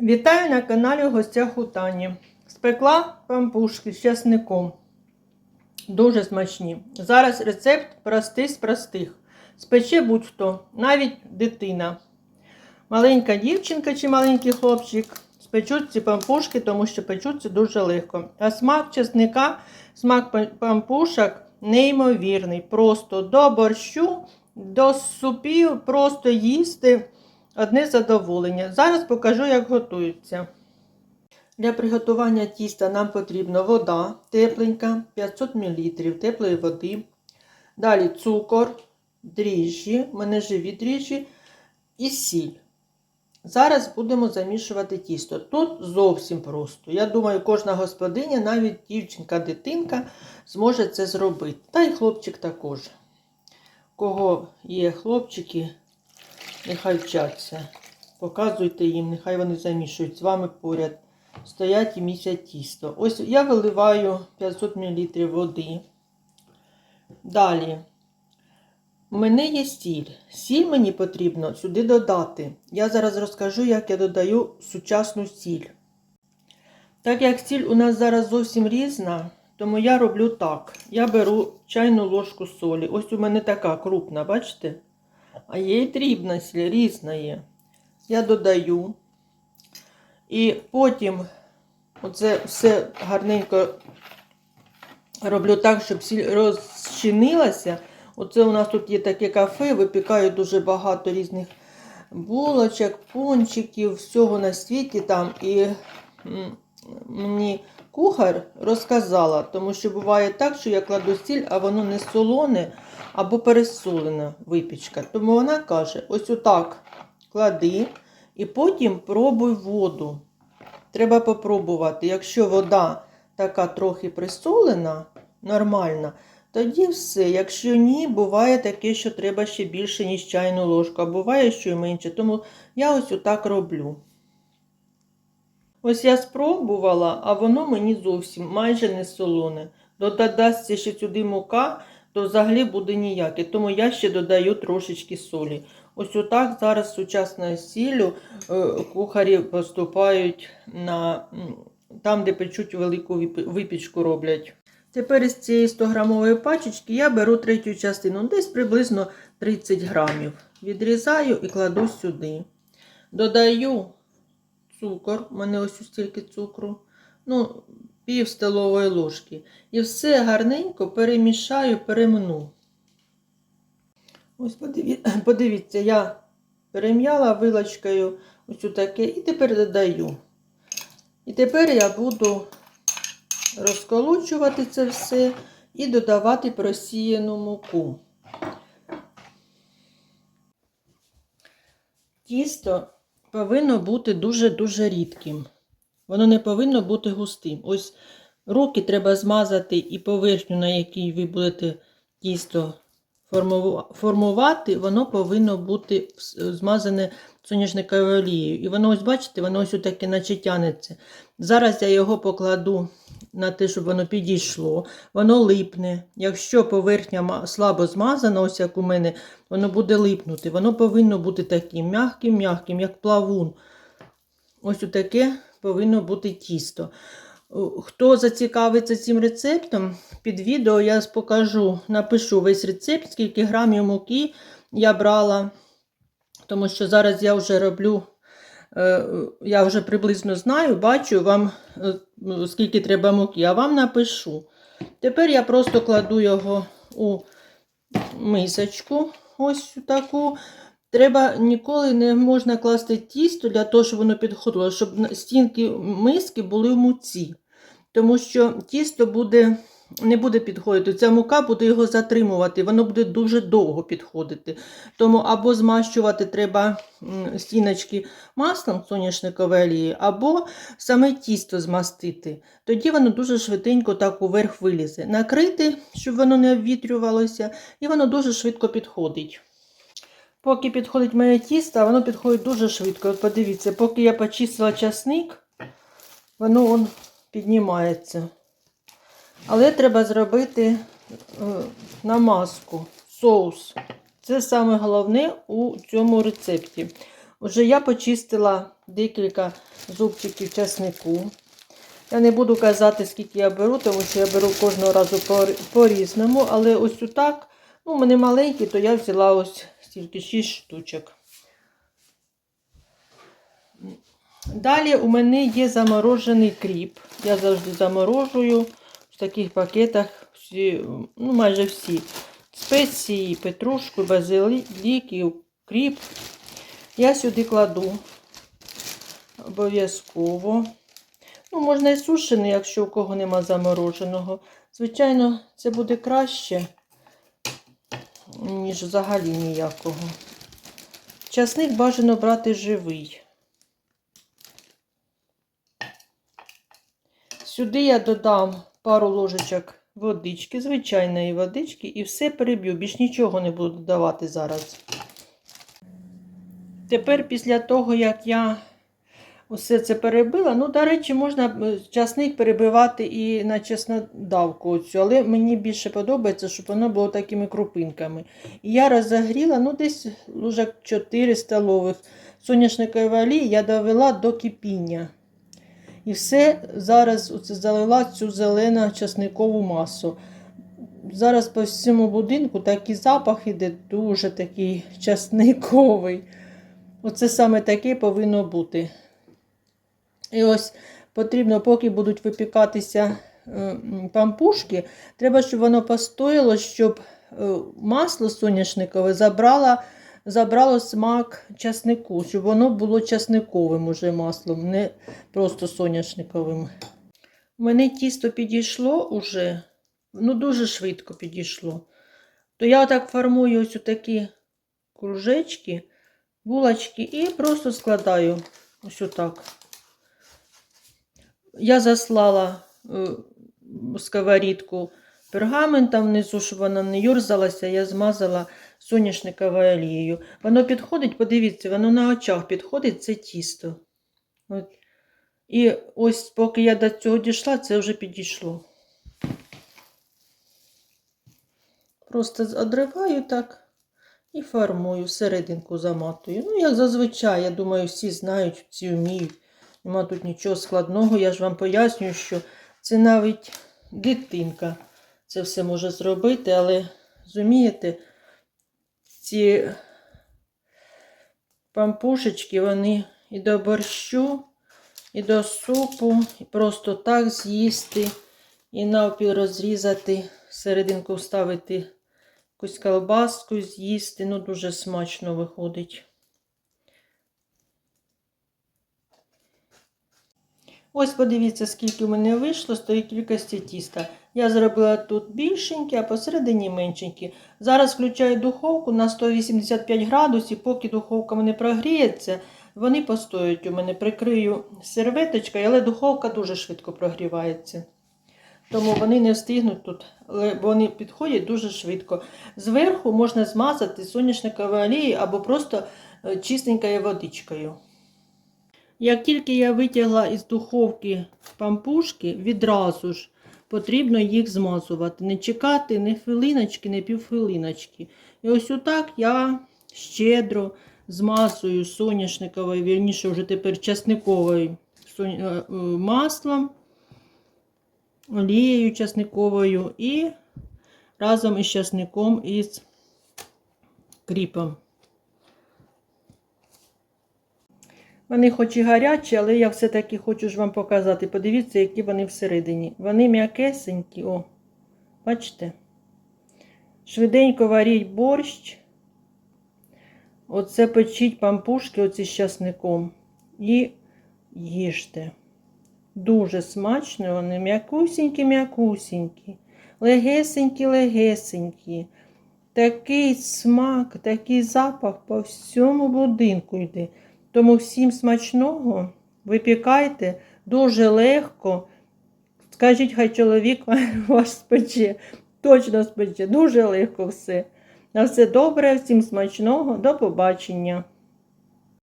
Вітаю на каналі в гостях у Тані. Спекла пампушки з часником. Дуже смачні. Зараз рецепт простий з простих. Спече будь-хто, навіть дитина. Маленька дівчинка чи маленький хлопчик спечуть ці пампушки, тому що печуться дуже легко. А смак чесника, смак пампушок неймовірний. Просто до борщу, до супів, просто їсти одне задоволення. Зараз покажу, як готується. Для приготування тіста нам потрібна вода тепленька, 500 мл теплої води. Далі цукор, дріжджі, в мене живі дріжджі і сіль. Зараз будемо замішувати тісто. Тут зовсім просто. Я думаю, кожна господиня, навіть дівчинка, дитинка, зможе це зробити. Та й хлопчик також. Кого є хлопчики, нехай вчаться. Показуйте їм, нехай вони замішують з вами поряд. Стоять і місять тісто. Ось я виливаю 500 мл води. Далі. У мене є сіль. Сіль мені потрібно сюди додати. Я зараз розкажу, як я додаю сучасну сіль. Так як сіль у нас зараз зовсім різна, тому я роблю так. Я беру чайну ложку солі. Ось у мене така крупна, бачите? А є і різна є. Я додаю. І потім оце все гарненько роблю так, щоб сіль розчинилася. Оце у нас тут є таке кафе, випікають дуже багато різних булочок, пончиків, всього на світі там. І мені кухар розказала, тому що буває так, що я кладу сіль, а воно не солоне або пересолена випічка. Тому вона каже: ось отак клади і потім пробуй воду. Треба попробувати. Якщо вода така трохи присолена, нормальна, тоді все. Якщо ні, буває таке, що треба ще більше, ніж чайну ложку, а буває, що й менше. Тому я ось отак роблю. Ось я спробувала, а воно мені зовсім майже не солоне. Додасться ще сюди мука, то взагалі буде ніяке. Тому я ще додаю трошечки солі. Ось отак зараз сучасною сіллю е, кухарі поступають на там, де печуть велику випічку роблять. Тепер із цієї 100-грамової пачечки я беру третю частину, десь приблизно 30 грамів. Відрізаю і кладу сюди. Додаю цукор, у мене ось стільки цукру, ну, пів столової ложки. І все гарненько перемішаю, перемну. Ось подиві... подивіться, я перем'яла вилочкою ось таке і тепер додаю. І тепер я буду розколочувати це все і додавати просіяну муку. Тісто повинно бути дуже-дуже рідким. Воно не повинно бути густим. Ось руки треба змазати і поверхню, на якій ви будете тісто формувати, воно повинно бути змазане соняшниковою олією. І воно, ось бачите, воно ось таке наче тянеться. Зараз я його покладу на те, щоб воно підійшло. Воно липне. Якщо поверхня слабо змазана, ось як у мене, воно буде липнути. Воно повинно бути таким м'яким, як плавун. Ось таке повинно бути тісто. О, Хто зацікавиться цим рецептом, під відео я покажу, напишу весь рецепт, скільки грамів муки я брала. Тому що зараз я вже роблю, е, я вже приблизно знаю, бачу вам, е, скільки треба муки, а вам напишу. Тепер я просто кладу його у мисочку, ось таку. Треба ніколи не можна класти тісто для того, щоб воно підходило, щоб стінки миски були в муці. Тому що тісто буде, не буде підходити. Ця мука буде його затримувати, воно буде дуже довго підходити. Тому або змащувати треба стіночки маслом соняшникової олії, або саме тісто змастити. Тоді воно дуже швиденько так уверх вилізе. Накрити, щоб воно не обвітрювалося, і воно дуже швидко підходить. Поки підходить моє тісто, воно підходить дуже швидко. От подивіться, поки я почистила часник, воно он піднімається. Але треба зробити е, намазку, соус. Це саме головне у цьому рецепті. Отже, я почистила декілька зубчиків часнику. Я не буду казати, скільки я беру, тому що я беру кожного разу по- по-різному. Але ось отак, ну, у мене маленькі, то я взяла ось стільки 6 штучок. Далі у мене є заморожений кріп. Я завжди заморожую в таких пакетах всі, ну майже всі. Спеції, петрушку, базилік кріп. Я сюди кладу обов'язково. Ну, можна і сушений, якщо у кого нема замороженого. Звичайно, це буде краще, ніж взагалі ніякого. Часник бажано брати живий. Сюди я додам пару ложечок водички, звичайної водички, і все переб'ю. Більш нічого не буду додавати зараз. Тепер, після того, як я усе це перебила, ну, до речі, можна е, часник перебивати і на чеснодавку оцю, але мені більше подобається, щоб воно було такими крупинками. І я розогріла, ну, десь ложок 4 столових соняшникової олії я довела до кипіння. І все зараз залила цю зелену часникову масу. Зараз по всьому будинку такий запах іде дуже такий часниковий. Оце саме таке повинно бути. І ось потрібно, поки будуть випікатися е, пампушки, треба, щоб воно постояло, щоб е, масло соняшникове забрало, забрало смак часнику, щоб воно було часниковим уже маслом, не просто соняшниковим. У мене тісто підійшло уже, ну дуже швидко підійшло. То я отак формую ось такі кружечки, булочки і просто складаю ось отак. Я заслала е, сковорідку пергаментом внизу, щоб вона не юрзалася, я змазала соняшниковою олією. Воно підходить, подивіться, воно на очах підходить це тісто. От. І ось поки я до цього дійшла, це вже підійшло. Просто одриваю так і формую, всерединку заматую. Ну, як зазвичай, я думаю, всі знають, всі вміють. Нема тут нічого складного. Я ж вам пояснюю, що це навіть дитинка це все може зробити, але зумієте, ці пампушечки, вони і до борщу, і до супу, і просто так з'їсти, і навпіл розрізати, серединку вставити якусь колбаску, з'їсти. Ну, дуже смачно виходить. Ось подивіться, скільки у мене вийшло з тої кількості тіста. Я зробила тут більшенькі, а посередині меншенькі. Зараз включаю духовку на 185 градусів, поки духовка мене прогріється, вони постоять у мене. Прикрию серветочкою, але духовка дуже швидко прогрівається. Тому вони не встигнуть тут, але вони підходять дуже швидко. Зверху можна змазати соняшниковою олією або просто е, чистенькою водичкою. Як тільки я витягла із духовки пампушки, відразу ж потрібно їх змазувати. Не чекати ні хвилиночки, ні півхвилиночки. І ось отак я щедро змазую соняшниковою, вірніше вже тепер часниковою е, е, маслом, олією часниковою і разом із часником із кріпом. Вони хоч і гарячі, але я все-таки хочу ж вам показати. Подивіться, які вони всередині. Вони м'якесенькі, о, бачите? Швиденько варіть борщ. Оце печіть пампушки оці з часником. І їжте. Дуже смачно, вони м'якусінькі-м'якусінькі, легесенькі-легесенькі. Такий смак, такий запах по всьому будинку йде. Тому всім смачного, випікайте дуже легко. Скажіть, хай чоловік вас спече. Точно спече, дуже легко все. На все добре, всім смачного, до побачення.